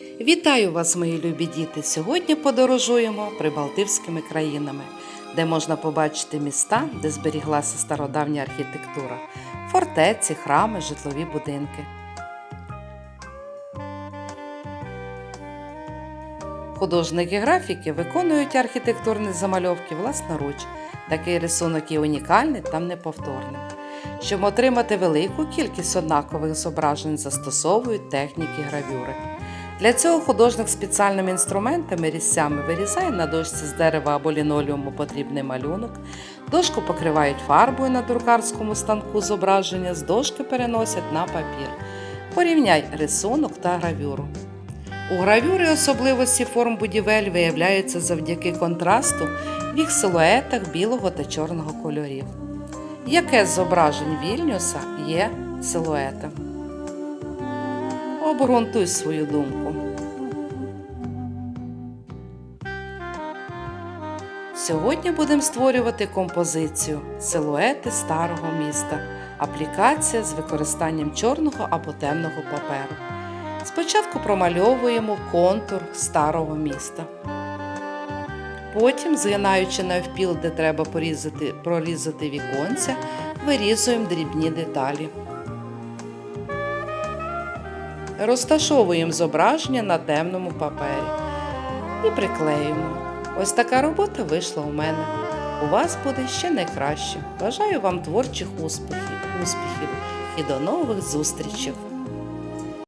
Вітаю вас, мої любі діти! Сьогодні подорожуємо прибалтивськими країнами, де можна побачити міста, де зберіглася стародавня архітектура, фортеці, храми, житлові будинки. Художники графіки виконують архітектурні замальовки власноруч. Такий рисунок є унікальний та неповторним. Щоб отримати велику кількість однакових зображень, застосовують техніки гравюри. Для цього художник спеціальними інструментами різцями вирізає на дошці з дерева або лінолеуму потрібний малюнок, дошку покривають фарбою на друкарському станку зображення, з дошки переносять на папір. Порівняй рисунок та гравюру. У гравюрі особливості форм будівель виявляються завдяки контрасту в їх силуетах білого та чорного кольорів. Яке з зображень Вільнюса є силуетом? Обґрунтуй свою думку. Сьогодні будемо створювати композицію Силуети старого міста. Аплікація з використанням чорного або темного паперу. Спочатку промальовуємо контур старого міста. Потім, згинаючи навпіл, де треба порізати, прорізати віконця, вирізуємо дрібні деталі. Розташовуємо зображення на темному папері і приклеюємо. Ось така робота вийшла у мене. У вас буде ще найкраще. Бажаю вам творчих успіхів, успіхів і до нових зустрічей!